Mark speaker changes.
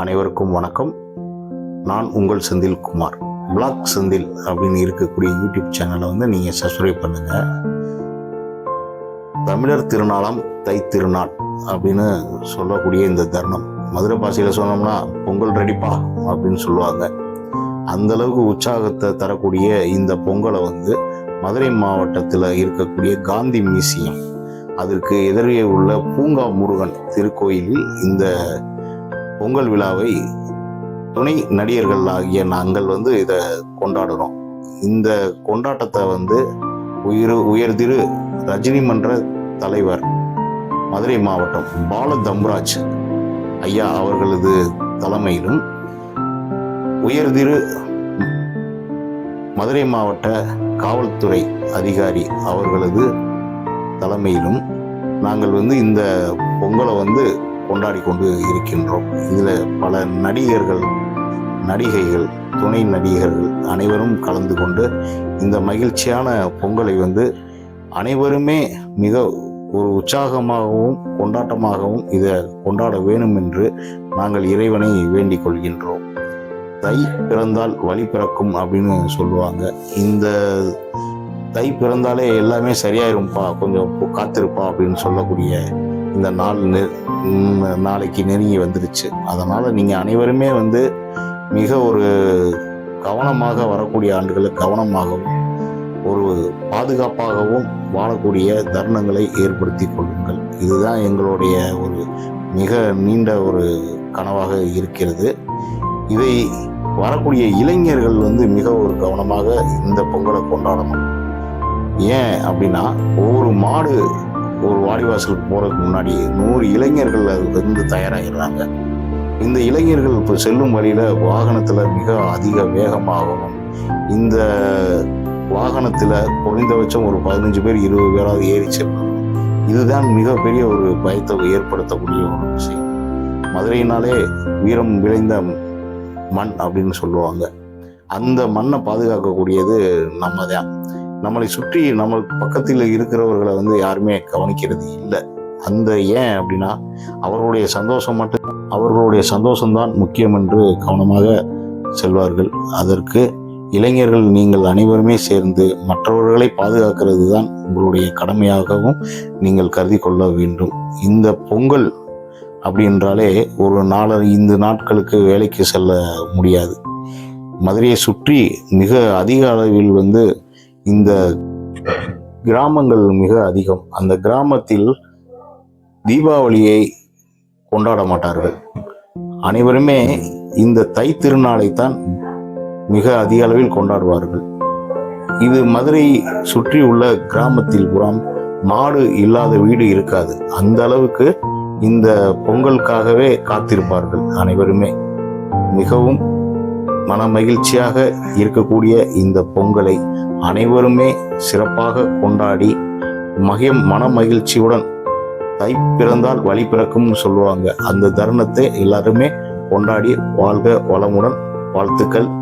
Speaker 1: அனைவருக்கும் வணக்கம். நான் உங்கள் செந்தில் குமார். பிளாக் செந்தில் அப்படின்னு இருக்கக்கூடிய யூடியூப் சேனலை வந்து நீங்கள் சப்ஸ்கிரைப் பண்ணுங்கள் தமிழர் திருநாளாம் தை திருநாள் அப்படின்னு சொல்லக்கூடிய இந்த தருணம். மதுரை பாஷையில் சொன்னோம்னா பொங்கல் ரெடிப்பா அப்படின்னு சொல்லுவாங்க. அந்த அளவுக்கு உற்சாகத்தை தரக்கூடிய இந்த பொங்கலை வந்து மதுரை மாவட்டத்தில் இருக்கக்கூடிய காந்தி மியூசியம். அதற்கு எதிரே உள்ள பூங்கா முருகன் திருக்கோயிலில் இந்த பொங்கல் விழாவை துணை நடிகர்கள் ஆகிய நாங்கள் வந்து இதை கொண்டாடுறோம். இந்த கொண்டாட்டத்தை வந்து உயிர் உயர்திரு ரஜினி மன்ற தலைவர் மதுரை மாவட்டம் பால தம்ராஜ் ஐயா அவர்களது தலைமையிலும் உயர்திரு மதுரை மாவட்ட காவல்துறை அதிகாரி அவர்களது தலைமையிலும் நாங்கள் வந்து இந்த பொங்கலை வந்து கொண்டாடி கொண்டு இருக்கின்றோம். இதில் பல நடிகர்கள் நடிகைகள் துணை நடிகர்கள் அனைவரும் கலந்து கொண்டு இந்த மகிழ்ச்சியான பொங்கலை வந்து அனைவருமே மிக ஒரு உற்சாகமாகவும் கொண்டாட்டமாகவும் இதை கொண்டாட வேணும் என்று நாங்கள் இறைவனை வேண்டிக் கொள்கின்றோம். தை பிறந்தால் வழி பிறக்கும் அப்படின்னு சொல்லுவாங்க. இந்த தை பிறந்தாலே எல்லாமே சரியாயிரும்ப்பா கொஞ்சம் காத்திருப்பா அப்படின்னு சொல்லக்கூடிய இந்த நாள் நெ- நாளைக்கு நெருங்கி வந்துடுச்சு அதனால் நீங்கள் அனைவருமே வந்து மிக ஒரு கவனமாக வரக்கூடிய ஆண்டுகளை கவனமாகவும் ஒரு பாதுகாப்பாகவும் வாழக்கூடிய தருணங்களை ஏற்படுத்தி கொள்ளுங்கள். இதுதான் எங்களுடைய ஒரு மிக நீண்ட ஒரு கனவாக இருக்கிறது. இதை வரக்கூடிய இளைஞர்கள் வந்து மிக ஒரு கவனமாக இந்த பொங்கலை கொண்டாடணும். ஏன் அப்படின்னா ஒவ்வொரு மாடு ஒரு வாடிவாசலுக்கு போகிறதுக்கு முன்னாடி நூறு இளைஞர்கள் அது வந்து தயாராகிடுறாங்க இந்த இளைஞர்கள் இப்போ செல்லும் வழியில் வாகனத்தில் மிக அதிக வேகமாகவும் இந்த வாகனத்தில் குறைந்தபட்சம் ஒரு பதினஞ்சு பேர் இருபது பேராவது ஏறி செல்லணும். இதுதான் மிகப்பெரிய ஒரு பயத்தை ஏற்படுத்தக்கூடிய ஒரு விஷயம். மதுரையினாலே வீரம் விளைந்த மண் அப்படின்னு சொல்லுவாங்க. அந்த மண்ணை பாதுகாக்கக்கூடியது நம்ம தான் நம்மளை சுற்றி நம்ம பக்கத்தில் இருக்கிறவர்களை வந்து யாருமே கவனிக்கிறது இல்லை. அந்த ஏன் அப்படின்னா அவர்களுடைய சந்தோஷம் மட்டும் அவர்களுடைய சந்தோஷம்தான் முக்கியம் என்று கவனமாக செல்வார்கள். அதற்கு இளைஞர்கள் நீங்கள் அனைவருமே சேர்ந்து மற்றவர்களை பாதுகாக்கிறது தான் உங்களுடைய கடமையாகவும் நீங்கள் கருதி கொள்ள வேண்டும். இந்த பொங்கல் அப்படின்றாலே ஒரு நாலு ஐந்து நாட்களுக்கு வேலைக்கு செல்ல முடியாது. மதுரையை சுற்றி மிக அதிக அளவில் வந்து இந்த கிராமங்கள் மிக அதிகம். அந்த கிராமத்தில் தீபாவளியை கொண்டாட மாட்டார்கள். அனைவருமே இந்த தை திருநாளைத்தான் மிக அதிக அளவில் கொண்டாடுவார்கள். இது மதுரை சுற்றி உள்ள கிராமத்தில் புறம் மாடு இல்லாத வீடு இருக்காது. அந்த அளவுக்கு இந்த பொங்கலுக்காகவே காத்திருப்பார்கள் அனைவருமே. மிகவும் மன மகிழ்ச்சியாக இருக்கக்கூடிய இந்த பொங்கலை அனைவருமே சிறப்பாக கொண்டாடி மகிம் மன மகிழ்ச்சியுடன் தை பிறந்தால் வழி பிறக்கும்னு சொல்லுவாங்க. அந்த தருணத்தை எல்லாருமே கொண்டாடி வாழ்க வளமுடன் வாழ்த்துக்கள்.